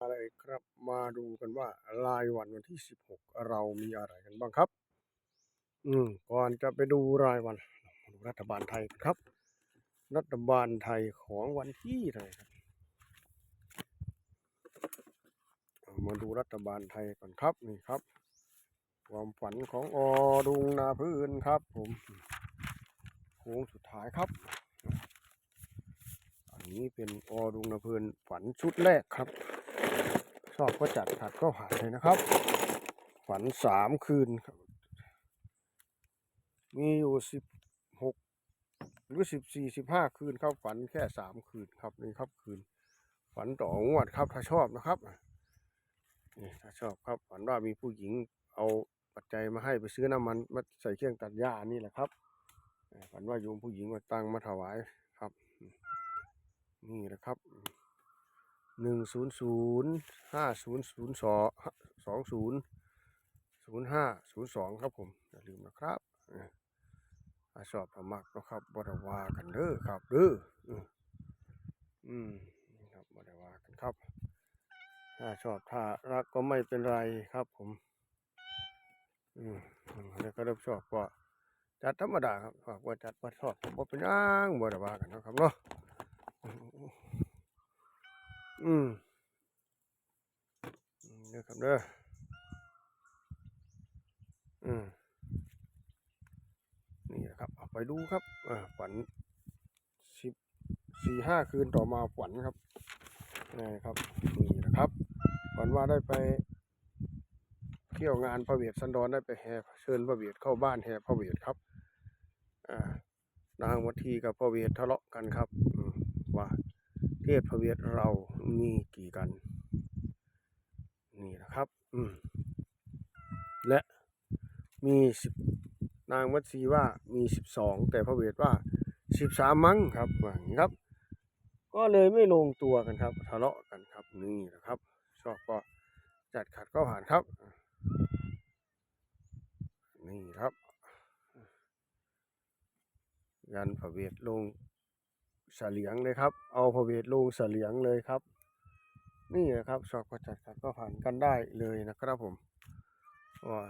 อะไรครับมาดูกันว่ารายวันวันที่ 16 เรามีอะไรกันบ้างครับ อืมก่อนจะไปดูรายวันดูรัฐบาลไทยครับ รัฐบาลไทยของวันที่เท่าไหร่ครับมาดูรัฐบาลไทยก่อนครับนี่ครับ ความฝันของอดุงนาพื้นครับผมโค้งสุดท้ายครับ อันนี้เป็นอดุงนาพื้นฝันชุดแรกครับ ชอบก็จัดขัดก็ผ่านเลยนะครับ ฝันสามคืนครับ มีอยู่สิบหกหรือสิบสี่สิบห้าคืนครับ ฝันแค่สามคืนครับนี่ครับคืน ฝันต่องวดครับ ถ้าชอบนะครับนี่ถ้าชอบครับฝันว่ามีผู้หญิงเอาปัจจัยมาให้ไปซื้อน้ำมันมาใส่เครื่องตัดหญ้านี่แหละครับฝันว่าโยมผู้หญิงมาตั้งมาถวายครับ นี่แหละครับ หนึ่งศูนย์ศูนย์ห้าศูนย์ศูนย์สองสองศูนย์ศูนย์ห้าศูนย์สองครับผมอย่าลืมนะครับออถ้าชอบธรรมะนะครับบไดว่ากันเด้อครับเด้ออืมครับบไดว่ากันครับ ถ้าชอบถ้ารักก็ไม่เป็นไรครับผม อืมแล้วก็ริ่มชอบก็จัดธรรมดาครับฝากว่าจัดว่าชอบบ่เป็นหยังบ่ได้ว่ากันนะครับเนาะ อืมอืมเด้อครับเด้ออืมนี่นะครับเอาไปดูครับเออฝันสิบสี่ห้าคืนต่อมาฝันครับนี่ครับนี่นะครับฝันว่าได้ไป เที่ยวงานพระเวทสันดรได้ไปแห่เชิญพระเวทเข้าบ้านแห่พระเวทครับอ่านางวัทีกับพระเวททะเลาะกันครับอืมว่า เทพพระเวทเรามีกี่กัน นี่นะครับ อืม และมีสิบนางวัดศีว่ามีสิบสองแต่พระเวทว่าสิบสามมั้งครับว่าอย่างนี้ครับ ก็เลยไม่ลงตัวกันครับ ทะเลาะกันครับ นี่นะครับ ชอบก็จัดขัดก็ผ่านครับ นี่ครับ ยันพระเวทลง เสลียงเลยครับ เอาพระเวทลงเสลียงเลยครับ นี่นะครับสอบก็จัดขัดก็ผ่านกันได้เลยนะครับผมว่า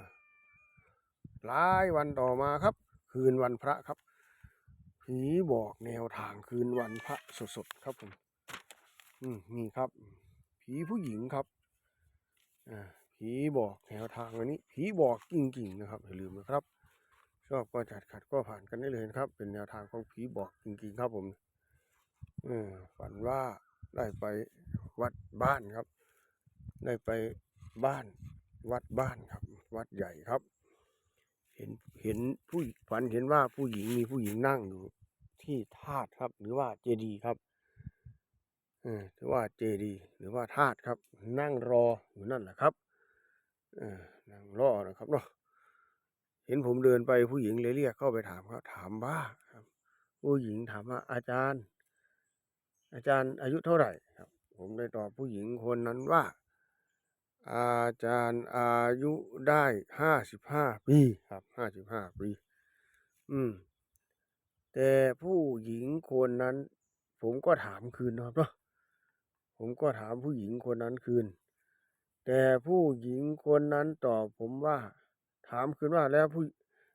หลายวันต่อมาครับ คืนวันพระครับ ผีบอกแนวทางคืนวันพระสดๆครับผมอืมนี่ครับ ผีผู้หญิงครับอ่าผีบอกแนวทางวันนี้ผีบอกกิ่งๆนะครับอย่าลืมนะครับ ชอบก็จัดขัดก็ผ่านกันได้เลยนะครับ เป็นแนวทางของผีบอกจริงๆครับผม ฝันว่าได้ไปวัดบ้านครับ ได้ไปบ้าน วัดบ้านครับ วัดใหญ่ครับ เห็นเห็นผู้ฝันเห็นว่าผู้หญิงมีผู้หญิงนั่งอยู่ที่ธาตุครับ หรือว่าเจดีย์ครับอหรือว่าเจดีย์หรือว่าธาตุครับ นั่งรออยู่นั่นแหละครับอนั่งรอนะครับเนาะเห็นผมเดินไปผู้หญิงเลยเรียกเข้าไปถามครับ ถามว่าผู้หญิงถามว่าอาจารย์ อาจารย์อายุเท่าไหร่ครับ ผมได้ตอบผู้หญิงคนนั้นว่า อาจารย์อายุได้ห้าสิบห้าปีครับห้าสิบห้าปี อืม แต่ผู้หญิงคนนั้น ผมก็ถามคืนนะครับเนาะผมก็ถามผู้หญิงคนนั้นคืน แต่ผู้หญิงคนนั้นตอบผมว่า ถามคืนว่าแล้วผู้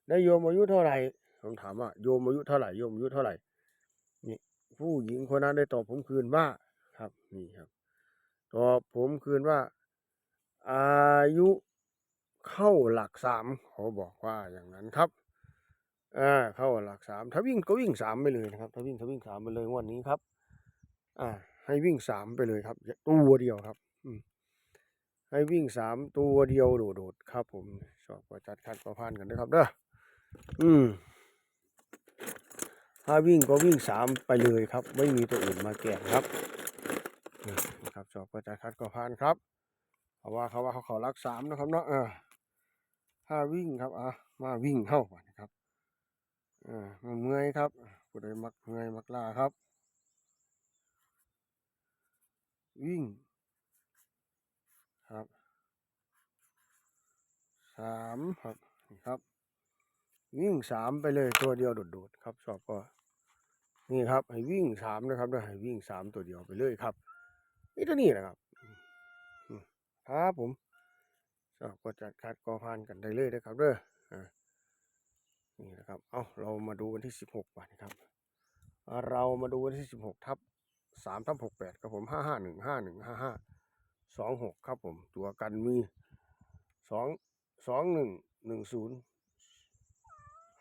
ได้โยมอายุเท่าไหร่ผมถามว่าโยมอายุเท่าไหร่โยมอายุเท่าไหร่ ผู้หญิงคนนั้นได้ตอบผมคืนว่าครับนี่ครับ ตอบผมคืนว่า อายุเข้าหลักสามเขาบอกว่าอย่างนั้นครับอ่าเข้าหลักสามถ้าวิ่งก็วิ่งสามไปเลยนะครับ ถ้าวิ่งถ้าวิ่งสามไปเลยวันนี้ครับ อ่า ให้วิ่งสามไปเลยครับตัวเดียวครับ อืมให้วิ่งสามตัวเดียวโดดๆครับ ผมชอบประจัดคัดประพันธ์กันนะครับเด้ออืม ถ้าวิ่งก็วิ่งสามไปเลยครับ ไม่มีตัวอื่นมาแก่ครับนะครับชอบประจัดคัดประพันครับเพราะว่าเขาว่าเขาเขารักสามนะครับเนาะถ้าวิ่งครับอะมาวิ่งเข้าก่อนนะครับเออมาเมื่อยครับผู้ใดมักเมื่อยมักลาครับ วิ่ง ครับสามครับนี่ครับ วิ่งสามไปเลยตัวเดียวโดดๆครับชอบก็นี่ครับ ให้วิ่งสามนะครับนะให้วิ่งสามตัวเดียวไปเลยครับนี่ตัวนี้นะครับครับผมชอบก็จัดคัดก็ผ่านกันได้เลยนะครับเด้ออ่านี่นะครับ เอาเรามาดูวันที่สิบหกวันครับ เรามาดูวันที่สิบหกทับสามทับหกแปดครับผมห้าห้าหนึ่งห้าหนึ่งห้าห้าสองหกครับผม ตัวกันมีสองสองหนึ่งหนึ่งศูนย์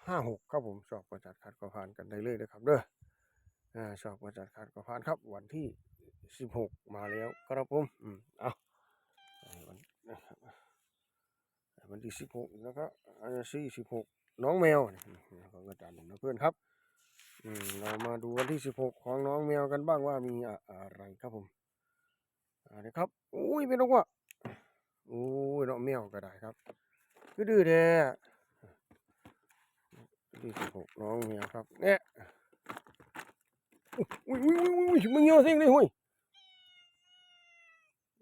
ห้าหกครับผมชอบก็จัดคัดก็ผ่านกันได้เลยนะครับเด้ออ่าชอบก็จัดคัดก็ผ่านครับ วันที่สิบหกมาแล้วครับผมอืมเอาวันนะครับวันที่สิบหกนะครับอันที่สิบหกน้องแมวของอาจารย์นะเพื่อนครับอืมเรามาดูวันที่สิบหกของน้องแมวกันบ้างว่ามีอะไรครับผมอ่านะครับอุ้ยเป็นนกว่ะอุ้ยน้องแมวก็ได้ครับคือดื้อแท้ ที่สิบหกน้องแมวครับ เนี่ยอุ้ยอุ้ยอุ้ยอุ้ยมึงเงี้ยวสิเลยหุ้ย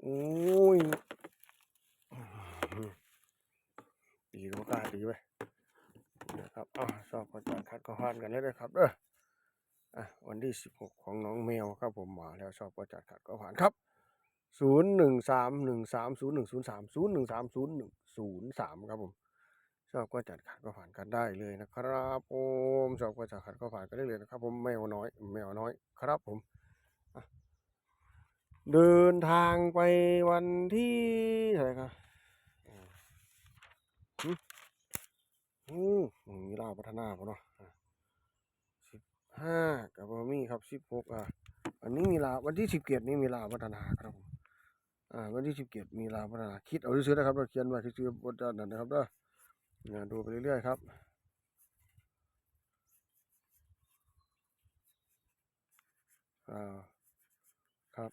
โอ้ยตีก็บ่กล้าตีไปนะครับอะสอบประจานคัดก็ผ่านกันแล้วนะครับเด้ออะวันที่สิบหกของน้องแมวครับผมมาแล้วสอบประจานคัดก็ผ่านครับศูนย์หนึ่งสามหนึ่งสามศูนย์หนึ่งศูนย์สามศูนย์หนึ่งสามศูนย์หนึ่งศูนย์สามครับผม ชอบก็จัดขัดก็ผ่านกันได้เลยนะครับผมชอบก็จัดขัดก็ผ่านกันได้เลยนะครับ ผมแมวน้อยแมวน้อยครับผมเดินทางไปวันที่เท่าไรครับอืมมีลาพัฒนาป่ะเนาะสิบห้ากับบ่มีครับสิบหกอะอันนี้มีลาวันที่สิบเกียรนี่มีลาพัฒนาครับผมอ่าวันที่สิบเกียรมีลาพัฒนาคิดเอาซื้อๆนะครับเราเขียนไว้ซื้อบนั้นนะครับเด้อ นี่ยดูไปเรื่อยๆครับ อ่า ครับ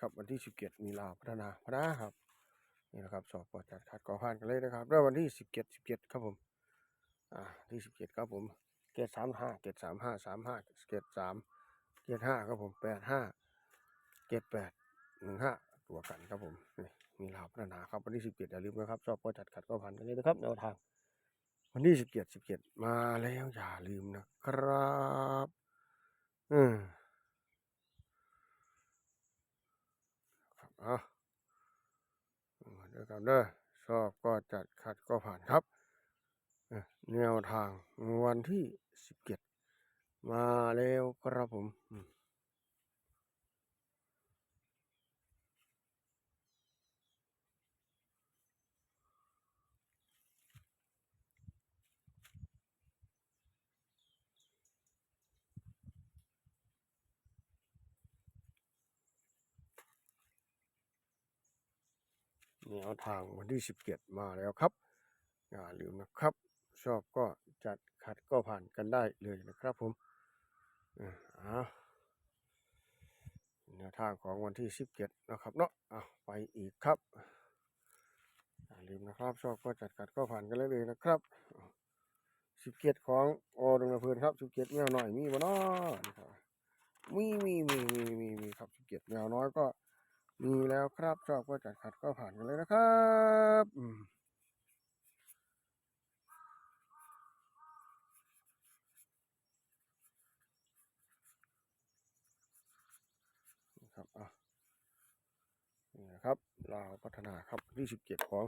ครับวันที่สิบเกียรมีลาพัฒนาพนาครับนี่นะครับ สอบปอดจัดคัดก่อผ่านกันเลยนะครับเริ่มวันที่สิบเจ็ดสิบเจ็ดครับผม อ่า ที่สิบเจ็ดครับผมเกตสามห้าเกตสามห้าสามห้าเกตสามเกตห้าครับผมแปดห้าเกตแปดหนึ่งห้าตัวกันครับผมนี่ มีลาพัฒนาครับวันที่สิบเจ็ดอย่าลืมนะครับสอบปอจัดคัดก่อผ่านกันเลยนะครับแนวทาง วันที่สิบเจ็ดสิบเจ็ดมาแล้วอย่าลืมนะครับอืมครับอะเด้อครับเด้อชอบก็จัดขัดก็ผ่านครับแนวทางวันที่สิบเจ็ดมาแล้วครับผม แนวทางวันที่สิบเจ็ดมาแล้วครับ อย่าลืมนะครับ ชอบก็จัดขัดก็ผ่านกันได้เลยนะครับผมอ่าแนวทางของวันที่สิบเจ็ดนะครับเนาะเอาไปอีกครับ อย่าลืมนะครับ ชอบก็จัดขัดก็ผ่านกันเลยเลยนะครับสิบเจ็ดของอดงระเพื่อนครับสิบเจ็ดแมวหน่อยมีบ่เนาะมีมีมีมีมีมีครับสิบเจ็ดแมวน้อยก็ มีแล้วครับชอบก็จัดขัดก็ผ่านกันเลยนะครับนะครับอะนี่นะครับลาวพัฒนาครับที่สิบเจ็ดของ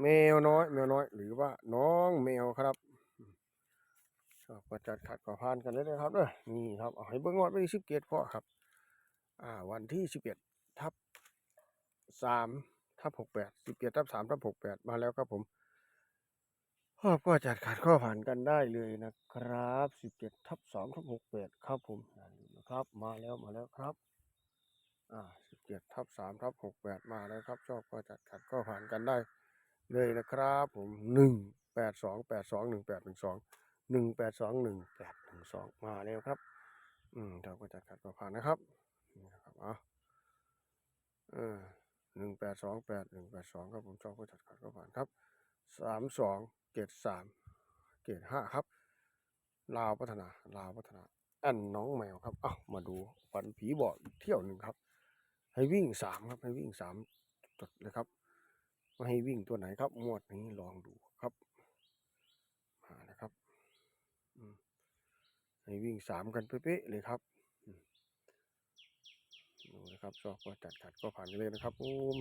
แมวน้อยแมวน้อย หรือว่าน้องแมวครับอืมก็จัดขัดก่อพานกันเลยนะครับเด้อนี่ครับเอาให้เบิ้งงอดไปสิบเจ็ดพอครับ อ่า วันที่สิบเอ็ด ทับสามทับหกแปดสิบเจ็ดทับสามทับหกแปดมาแล้วครับผมก็จัดขัดข้อผ่านกันได้เลยนะครับสิบเจ็ดทับสองทับหกแปดครับผมอย่นะครับ มาแล้วมาแล้วครับ อ่าสิบเจ็ดทับสามทับหกแปดมาแล้วครับ ชอบก็จัดขัดก็ผ่านกันได้เลยนะครับ ผมหนึ่งแปดสองแปดสองหนึ่งแปดหนึ่งสองหนึ่งแปดสองหนึ่งแปดหนึ่งสองมาแล้วครับ อืมเราก็จัดขัดก็ผ่านนะครับนี่นะครับเอา เออหนึ่งแปดสองแปดหนึ่งแปดสองครับผมชอบก็จัดขัดก็ผ่านครับสามสองเกตสามเกตห้าครับ ลาวพัฒนา ลาวพัฒนาอันน้องแมวครับ เอ้ามาดูฝันผีบอกเที่ยวหนึ่งครับ ให้วิ่งสามครับ ให้วิ่งสามจดเลยครับว่าให้วิ่งตัวไหนครับงวดนี้ลองดูครับ มาแล้วครับให้วิ่งสามกันเป๊ะๆเลยครับ นะครับชอบก็จัดขัดก็ผ่านกันเลยนะครับผม